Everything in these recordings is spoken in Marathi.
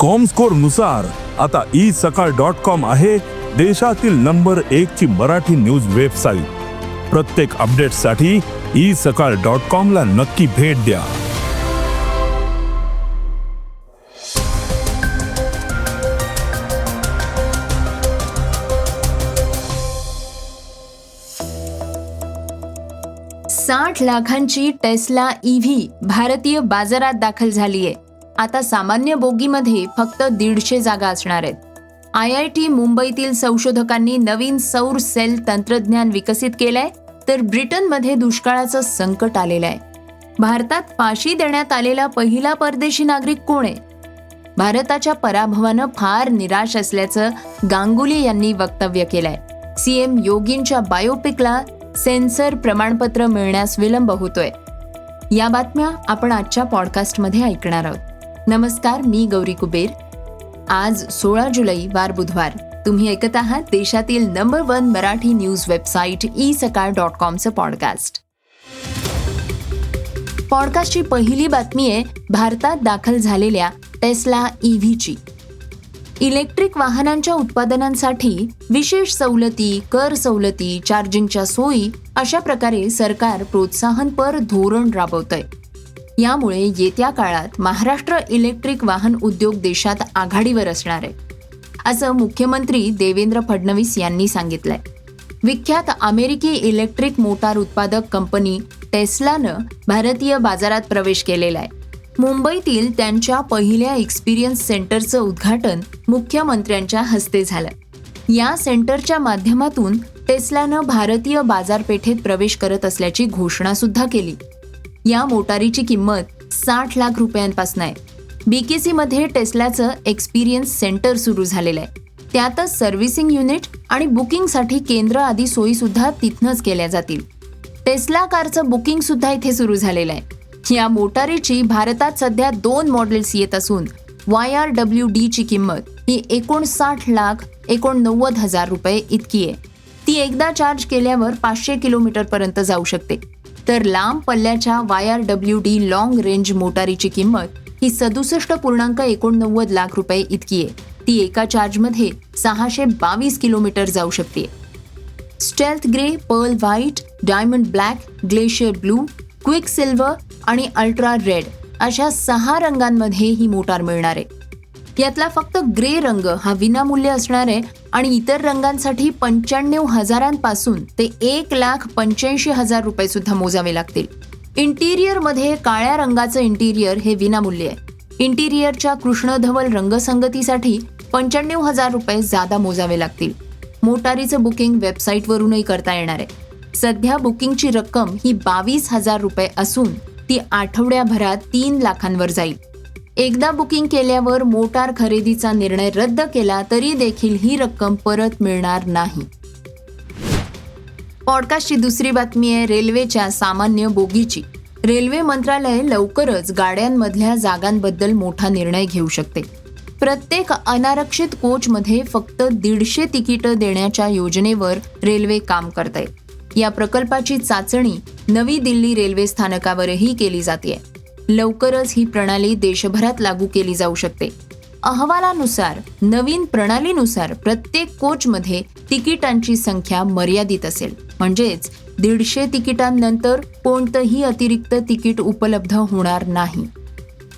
कॉमस्कोरनुसार आता ई सकाळ डॉट कॉम आहे देशातील नंबर एक ची मराठी न्यूज वेबसाईट प्रत्येक अपडेटसाठी ई सकाळ डॉट कॉम ला नक्की भेट द्या. साठ लाखांची टेस्ला ईव्ही भारतीय बाजारात दाखल झालीय. आता सामान्य बोगीमध्ये फक्त दीडशे जागा असणार आहेत. आय आय टी मुंबईतील संशोधकांनी नवीन सौर सेल तंत्रज्ञान विकसित केलंय तर ब्रिटनमध्ये दुष्काळाचं संकट आलेलं आहे. भारतात फाशी देण्यात आलेला पहिला परदेशी नागरिक कोण आहे? भारताच्या पराभवानं फार निराश असल्याचं गांगुली यांनी वक्तव्य केलंय. सीएम योगींच्या बायोपिकला सेन्सर प्रमाणपत्र मिळण्यास विलंब होतोय. या बातम्या आपण आजच्या पॉडकास्टमध्ये ऐकणार आहोत. नमस्कार मी गौरी कुबेर. आज सोळा जुलै वार बुधवार. तुम्ही ऐकत आहात देशातील number one Marathi news website e Sakal dot कॉमचं podcast पॉडकास्टची पहिली बातमी आहे भारतात दाखल झालेल्या टेस्ला ईव्हीची इलेक्ट्रिक वाहनांच्या उत्पादनांसाठी विशेष सवलती कर सवलती चार्जिंगच्या सोयी अशा प्रकारे सरकार प्रोत्साहनपर धोरण राबवतंय. यामुळे येत्या काळात महाराष्ट्र इलेक्ट्रिक वाहन उद्योग देशात आघाडीवर असणार आहे. असं मुख्यमंत्री देवेंद्र फडणवीस यांनी सांगितलंय. विख्यात अमेरिकी इलेक्ट्रिक मोटार उत्पादक कंपनी टेस्लानं भारतीय बाजारात प्रवेश केलेला आहे. मुंबईतील त्यांच्या पहिल्या एक्सपिरियन्स सेंटरचं उद्घाटन मुख्यमंत्र्यांच्या हस्ते झालं. या सेंटरच्या माध्यमातून टेस्लानं भारतीय बाजारपेठेत प्रवेश करत असल्याची घोषणा सुद्धा केली. या मोटारीची किंमत साठ लाख रुपयांपासून आहे. बीकेसी मध्ये टेस्लाचं एक्सपिरियन्स सेंटर सुरू झालेलं आहे. त्यातच सर्व्हिसिंग युनिट आणि बुकिंगसाठी केंद्र आदी सोयीसुद्धा तिथनंच केल्या जातील. टेस्ला कारचं बुकिंग सुद्धा इथे सुरू झालेलं आहे. या मोटारीची भारतात सध्या दोन मॉडेल्स येत असून वाय आर डब्ल्यू डीची किंमत ही एकोणसाठ लाख एकोणनव्वद हजार रुपये इतकी आहे. ती एकदा चार्ज केल्यावर पाचशे किलोमीटरपर्यंत जाऊ शकते. तर लांब पल्ल्याच्या Y R W D long range मोटारीची किंमत ही सदुसष्ट पूर्णांक एकोणनव्वद लाख रुपये इतकी आहे. ती एका चार्जमध्ये सहाशे बावीस किलोमीटर जाऊ शकते. Stealth grey pearl white diamond black glacier blue quick silver आणि अल्ट्रा रेड अशा सहा रंगांमध्ये ही मोटार मिळणार आहे. यातला फक्त ग्रे रंग हा विनामूल्य असणार आहे आणि इतर रंगांसाठी पंच्याण्णव हजारांपासून ते एक लाख पंच्याऐंशी हजार रुपये सुद्धा मोजावे लागतील. इंटिरियरमध्ये काळ्या रंगाचं इंटिरियर हे विनामूल्य आहे. इंटिरियरच्या कृष्णधवल रंगसंगतीसाठी पंच्याण्णव हजार रुपये जादा मोजावे लागतील. मोटारीचं बुकिंग वेबसाईटवरूनही करता येणार आहे. सध्या बुकिंगची रक्कम ही बावीस हजार रुपये असून ती आठवड्याभरात तीन लाखांवर जाईल. एकदा बुकिंग केल्यावर मोटार खरेदीचा निर्णय रद्द केला तरी देखील ही रक्कम परत मिळणार नाही. पॉडकास्टची दुसरी बातमी आहे रेल्वेच्या सामान्य बोगीची. रेल्वे मंत्रालय लवकरच गाड्यांमधल्या जागांबद्दल मोठा निर्णय घेऊ शकते. प्रत्येक अनारक्षित कोचमध्ये फक्त दीडशे तिकीटं देण्याच्या योजनेवर रेल्वे काम करते या प्रकल्पाची चाचणी नवी दिल्ली रेल्वे स्थानकावरही केली जाते लवकरच ही प्रणाली देशभरात लागू केली जाऊ शकते. अहवालानुसार नवीन प्रणालीनुसार प्रत्येक कोचमध्ये तिकिटांची संख्या मर्यादित असेल. म्हणजेच दीडशे तिकिटांनंतर कोणतंही अतिरिक्त तिकीट उपलब्ध होणार नाही.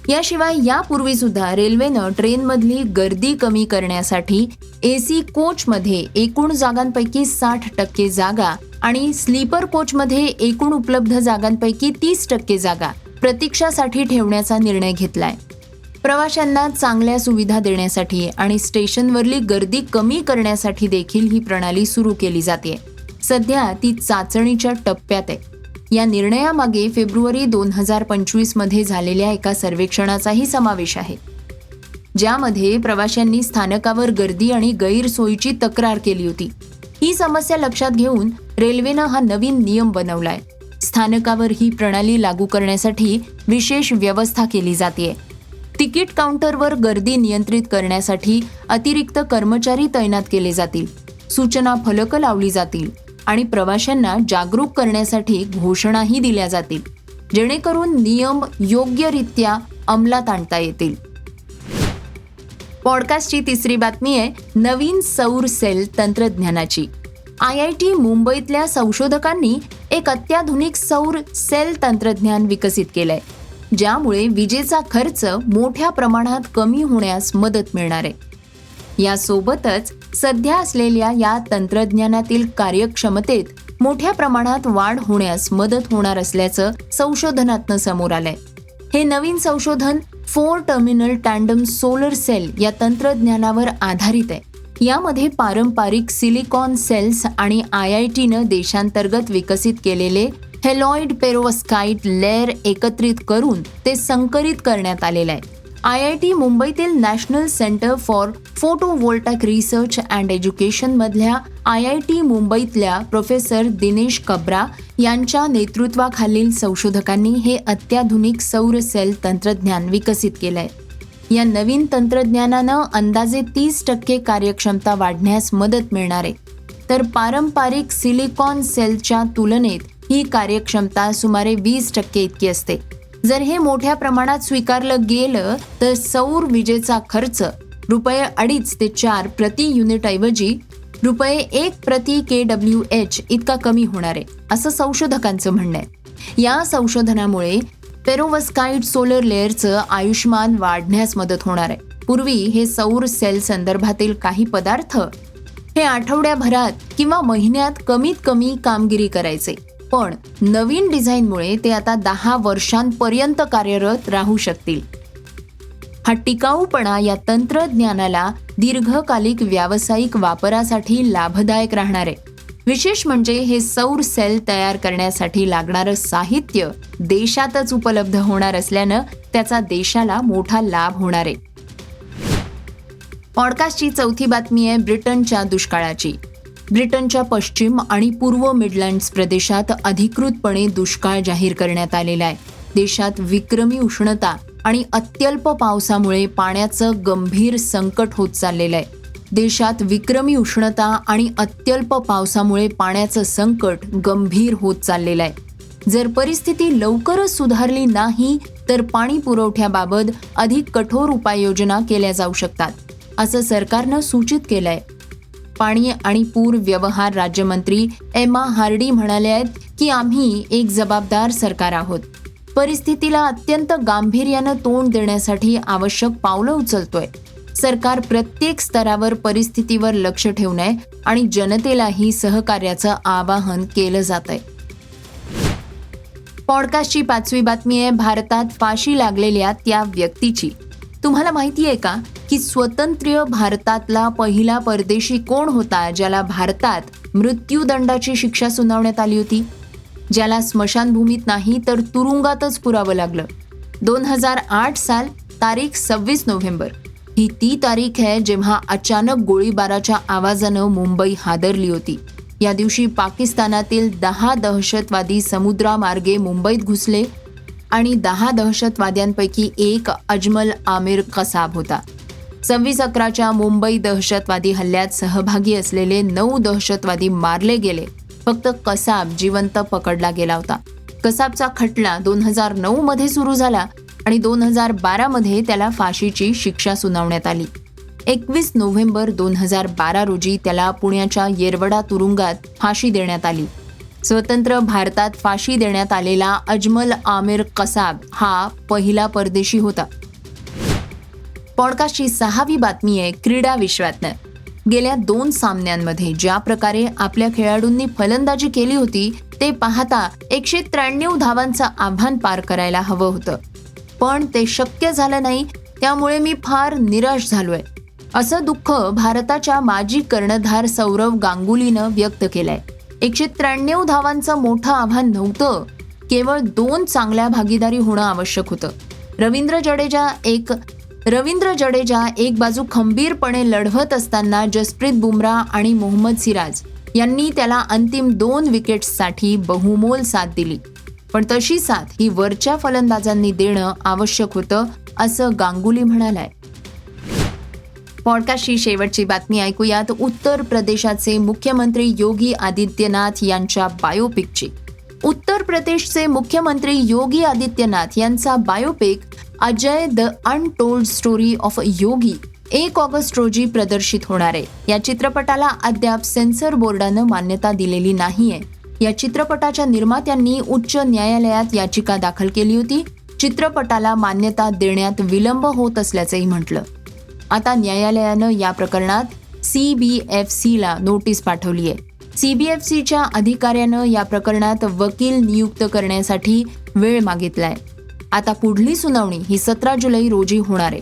याशिवाय यापूर्वी सुद्धा रेल्वेनं ट्रेनमधली गर्दी कमी करण्यासाठी एसी कोचमध्ये एकूण जागांपैकी साठ टक्के जागा आणि स्लीपर कोचमध्ये एकूण उपलब्ध जागांपैकी तीस टक्के जागा प्रतीक्षासाठी ठेवण्याचा निर्णय घेतलाय. प्रवाशांना चांगल्या सुविधा देण्यासाठी आणि स्टेशनवरली गर्दी कमी करण्यासाठी देखील ही प्रणाली सुरू केली जाते. सध्या ती चाचणीच्या टप्प्यात आहे. या निर्णयामागे फेब्रुवारी दोन हजार पंचवीसमध्ये झालेल्या एका सर्वेक्षणाचाही समावेश आहे. ज्यामध्ये प्रवाशांनी स्थानकावर गर्दी आणि गैरसोयीची तक्रार केली होती. ही समस्या लक्षात घेऊन रेल्वेनं हा नवीन नियम बनवलाय. स्थानकावर ही प्रणाली लागू करण्यासाठी विशेष व्यवस्था केली जाते. तिकीट काउंटरवर गर्दी नियंत्रित करण्यासाठी अतिरिक्त कर्मचारी तैनात केले जातील. सूचना फलक लावली जातील आणि प्रवाशांना जागरूक करण्यासाठी घोषणाही दिल्या जातील. जेणेकरून नियम योग्यरित्या अंमलात आणता येतील. पॉडकास्टची तिसरी बातमी आहे नवीन सौर सेल तंत्रज्ञानाची. आय आय टी मुंबईतल्या संशोधकांनी एक अत्याधुनिक सौर सेल तंत्रज्ञान विकसित केलंय ज्यामुळे विजेचा खर्च मोठ्या प्रमाणात कमी होण्यास मदत मिळणार आहे. यासोबतच सध्या असलेल्या या तंत्रज्ञानातील कार्यक्षमतेत मोठ्या प्रमाणात वाढ होण्यास मदत होणार असल्याचं संशोधनातनं समोर आलंय. हे नवीन संशोधन four terminal tandem solar cell या तंत्रज्ञानावर आधारित आहे. यामध्ये पारंपरिक सिलिकॉन सेल्स आणि आय आय टीनं देशांतर्गत विकसित केलेले हेलॉइड पेरोवस्काईट लेअर एकत्रित करून ते संकरित करण्यात आलेलं आहे आय आय टी मुंबईतील national centre for photovoltaic research and education मधल्या आय आय टी मुंबईतल्या प्रोफेसर दिनेश कब्रा यांच्या नेतृत्वाखालील संशोधकांनी हे अत्याधुनिक सौर सेल तंत्रज्ञान विकसित केलं आहे या नवीन तंत्रज्ञानानं अंदाजे तीस टक्के कार्यक्षमता वाढण्यास मदत मिळणार आहे. तर पारंपरिक सिलिकॉन सेलच्या तुलनेत ही कार्यक्षमता सुमारे वीस टक्के इतकी असते. जर हे मोठ्या प्रमाणात स्वीकारलं गेलं तर सौर विजेचा खर्च रुपये अडीच ते चार प्रति युनिट ऐवजी रुपये एक प्रति के डब्ल्यू एच इतका कमी होणार आहे असं संशोधकांचं म्हणणं आहे. या संशोधनामुळे पेरोवस्काईट सोलर लेअरचं आयुष्मान वाढण्यास मदत होणार आहे. पूर्वी हे सौर सेल संदर्भातील काही पदार्थ हे आठवड्याभरात किंवा महिन्यात कमीत कमी कामगिरी करायचे. पण नवीन डिझाईनमुळे ते आता दहा वर्षांपर्यंत कार्यरत राहू शकतील. हा टिकाऊपणा या तंत्रज्ञानाला दीर्घकालिक व्यावसायिक वापरासाठी लाभदायक राहणार आहे. विशेष म्हणजे हे सौर सेल तयार करण्यासाठी लागणारं साहित्य देशातच उपलब्ध होणार असल्यानं त्याचा देशाला मोठा लाभ होणार आहे. पॉडकास्टची चौथी बातमी आहे ब्रिटनच्या दुष्काळाची. ब्रिटनच्या पश्चिम आणि पूर्व मिडलँड्स प्रदेशात अधिकृतपणे दुष्काळ जाहीर करण्यात आलेला आहे. देशात विक्रमी उष्णता आणि अत्यल्प पावसामुळे पाण्याचं गंभीर संकट होत चाललेलं आहे. देशात विक्रमी उष्णता आणि अत्यल्प पावसामुळे पाण्याचं संकट गंभीर होत चाललेलं आहे. जर परिस्थिती लवकरच सुधारली नाही तर पाणी पुरवठ्याबाबत अधिक कठोर उपाययोजना केल्या जाऊ शकतात असं सरकारनं सूचित केलंय. पाणी आणि पूर व्यवहार राज्यमंत्री एमा हार्डी म्हणाले आहेत की आम्ही एक जबाबदार सरकार आहोत. परिस्थितीला अत्यंत गांभीर्यानं तोंड देण्यासाठी आवश्यक पावलं उचलतोय. सरकार प्रत्येक स्तरावर परिस्थितीवर लक्ष ठेवून आहे आणि जनतेलाही सहकार्याचं आवाहन केलं जात आहे. पॉडकास्टची पाचवी बातमी आहे भारतात फाशी लागलेल्या त्या व्यक्तीची. तुम्हाला माहिती आहे का की स्वतंत्र भारतातला पहिला परदेशी कोण होता ज्याला भारतात मृत्यूदंडाची शिक्षा सुनावण्यात आली होती? ज्याला स्मशानभूमीत नाही तर तुरुंगातच पुरावं लागलं. दोन हजार आठ साल तारीख सव्वीस नोव्हेंबर. ही ती तारीख आहे जेव्हा अचानक गोळीबाराच्या आवाजानं मुंबई हादरली होती. या दिवशी पाकिस्तानातील दहा दहशतवादी समुद्रामार्गे मुंबईत घुसले आणि दहा दहशतवाद्यांपैकी एक अजमल आमिर कसाब होता. सव्वीस अकराच्या मुंबई दहशतवादी हल्ल्यात सहभागी असलेले नऊ दहशतवादी मारले गेले. फक्त कसाब जिवंत पकडला गेला होता. कसाबचा खटला दोन हजार नऊमध्ये सुरू झाला. आणि दोन हजार बारामध्ये त्याला फाशीची शिक्षा सुनावण्यात आली. एकवीस नोव्हेंबर दोन हजार बारा रोजी त्याला पुण्याच्या येरवडा तुरुंगात फाशी देण्यात आली. स्वतंत्र भारतात फाशी देण्यात आलेला अजमल आमिर कसाब हा पहिला परदेशी होता. पॉडकास्टची सहावी बातमी आहे क्रीडा विश्वातनं. गेल्या दोन सामन्यांमध्ये ज्या प्रकारे आपल्या खेळाडूंनी फलंदाजी केली होती ते पाहता एकशे त्र्याण्णव धावांचं आव्हान पार करायला हवं होतं. पण ते शक्य झालं नाही त्यामुळे मी फार निराश झालोय. असं दुःख भारताच्या माजी कर्णधार सौरव गांगुलीनं व्यक्त केलंय. एकशे त्र्याण्णव धावांचं मोठं आव्हान नव्हतं केवळ दोन चांगल्या भागीदारी होणं आवश्यक होतं. रवींद्र जडेजा एक रवींद्र जडेजा एक बाजू खंबीरपणे लढवत असताना जसप्रीत बुमराह आणि मोहम्मद सिराज यांनी त्याला अंतिम दोन विकेट्ससाठी बहुमोल साथ दिली. पण तशी साथ ही वरच्या फलंदाजांनी देणं आवश्यक होतं असं गांगुली म्हणालाय. पॉडकास्टची शेवटची बातमी ऐकूयात. उत्तर प्रदेशाचे मुख्यमंत्री योगी आदित्यनाथ यांच्या बायोपिकची उत्तर प्रदेशचे मुख्यमंत्री योगी आदित्यनाथ यांचा biopic Ajay the untold story of Yogi एक ऑगस्ट रोजी प्रदर्शित होणार आहे. या चित्रपटाला अद्याप सेन्सर बोर्डानं मान्यता दिलेली नाहीये. या चित्रपटाच्या निर्मात्यांनी उच्च न्यायालयात याचिका दाखल केली होती. चित्रपटाला मान्यता देण्यात विलंब होत असल्याचंही म्हटलं. आता न्यायालयानं या प्रकरणात सी बी एफ सीला नोटीस पाठवली आहे सी बी एफ सीच्या अधिकाऱ्यानं या प्रकरणात वकील नियुक्त करण्यासाठी वेळ मागितलाय. आता पुढली सुनावणी ही सतरा जुलै रोजी होणार आहे.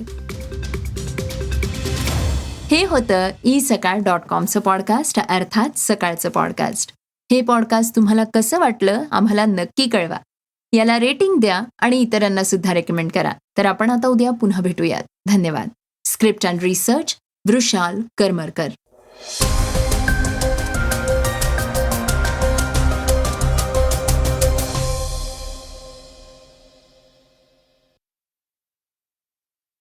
हे होतं ई सकाळ डॉट कॉमचं पॉडकास्ट अर्थात सकाळचं पॉडकास्ट. हे पॉडकास्ट तुम्हाला कसं वाटलं आम्हाला नक्की कळवा. याला रेटिंग द्या आणि इतरांना सुद्धा रेकमेंड करा. तर आपण आता उद्या पुन्हा भेटूयात. धन्यवाद. Script and research Vrushal Karmarkar